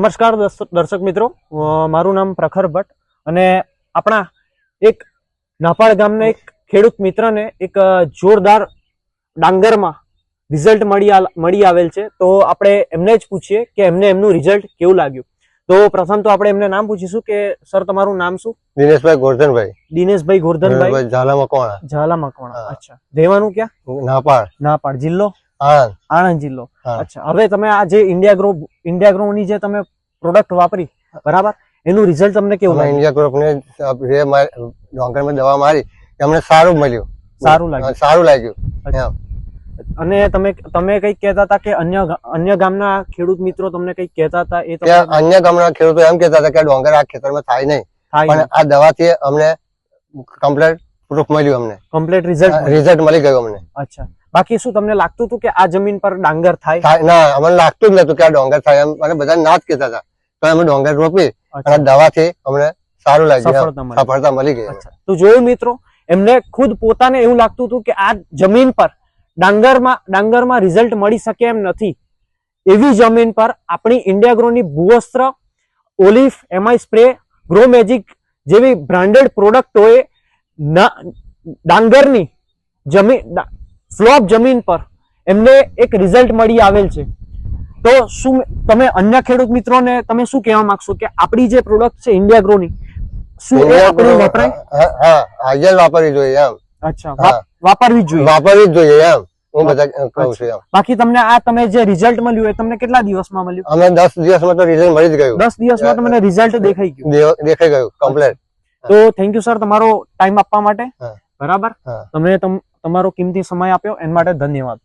નમસ્કાર દર્શક મિત્રો. મારું નામ પ્રખર ભટ્ટ અને આપણા એક નાપાળ ગામના એક ખેડૂત મિત્રને એક જોરદાર ડાંગરમાં રિઝલ્ટ મળી મળી આવેલ છે. તો આપણે એમને જ પૂછીએ કે એમને એમનું રિઝલ્ટ કેવું લાગ્યું? તો પ્રથમ તો આપણે એમને નામ પૂછીશું કે સર તમારું નામ શું? દિનેશભાઈ ગોરધનભાઈ. દિનેશભાઈ ગોરધનભાઈ? ઝાલા મકવાણા. ઝાલા મકવાણા. અચ્છા. રહેવાનું ક્યાં? નાપાળ. નાપાડ જિલ્લો? આણંદ જિલ્લો. અચ્છા હવે તમે આ જે ઇન્ડિયા ગ્રો ઇન્ડિયા ગ્રોની જે તમે પ્રોડક્ટ વાપરી બરાબર? એનું રિઝલ્ટ તમને કેવું લાગ્યું? ઇન્ડિયા ગ્રુપ ને ડોંગર ડોંગરમાં દવા મારી અમને સારું મળ્યું. સારું લાગ્યું. સારું લાગ્યું. અને તમે તમે કઈ કહેતા હતા કે અન્ય અન્ય ગામના ખેડૂત મિત્રો તમને કઈ કહેતા હતા એ અન્ય ગામના ખેડૂતો એમ કહેતા હતા કે ડોંગર આ ખેતરમાં થાય નહીં. પણ આ દવાથી અમને કમ્પ્લેટ પ્રૂફ મળ્યું અમને. કમ્પ્લેટ રિઝલ્ટ રિઝલ્ટ મળી ગયું અમને. અચ્છા. બાકી શું તમને લાગતું હતું કે આ જમીન પર ડાંગર થાય? ના અમને લાગતું જ નતું કે આ ડોંગર થાય એમ. અને બધા ના જ કહેતા હતા. તો અમે ડોંગર રોપી અને દવાથી અમને સારું લાગ્યું. સફળતા મળી. ગઈ. તો જોયું મિત્રો એમને ખુદ પોતાને એવું લાગતું હતું કે આ જમીન પર ડાંગરમાં ડાંગરમાં રિઝલ્ટ મળી શકે એમ નથી. એવી જમીન પર આપણી ઇન્ડિયા ગ્રોની ભૂવસ્ત્ર ઓલિફ એમઆઈ સ્પ્રે ગ્રો મેજિક જેવી બ્રાન્ડેડ પ્રોડક્ટોએ ના- ડાંગરની જમીન ફ્લોપ જમીન પર એમને એક રિઝલ્ટ મળી આવેલ છે. તો શું તમે અન્ય ખેડૂત મિત્રોને તમે શું કહેવા માંગશો કે આપણી જે પ્રોડક્ટ છે ઇન્ડિયા ગ્રોની શું એ આપણે વપરાય? હા હા હાજર વાપરવી જોઈએ એમ. અચ્છા વાપરવી જ જોઈએ. વાપરવી જ જોઈએ એમ. હું બધા કહું છું એમ. બાકી તમને આ તમે જે રિઝલ્ટ મળ્યું એ તમને કેટલા દિવસમાં મળ્યું? અમે દસ દિવસમાં તો રિઝલ્ટ મળી જ ગયું. દસ દિવસમાં તમને રિઝલ્ટ દેખાઈ ગયું. દેખાઈ ગયું કમ્પ્લેટ તો થેન્ક યુ સર તમારો ટાઈમ આપવા માટે. બરાબર? તમ- તમારો કિંમતી સમય આપ્યો એના માટે ધન્યવાદ.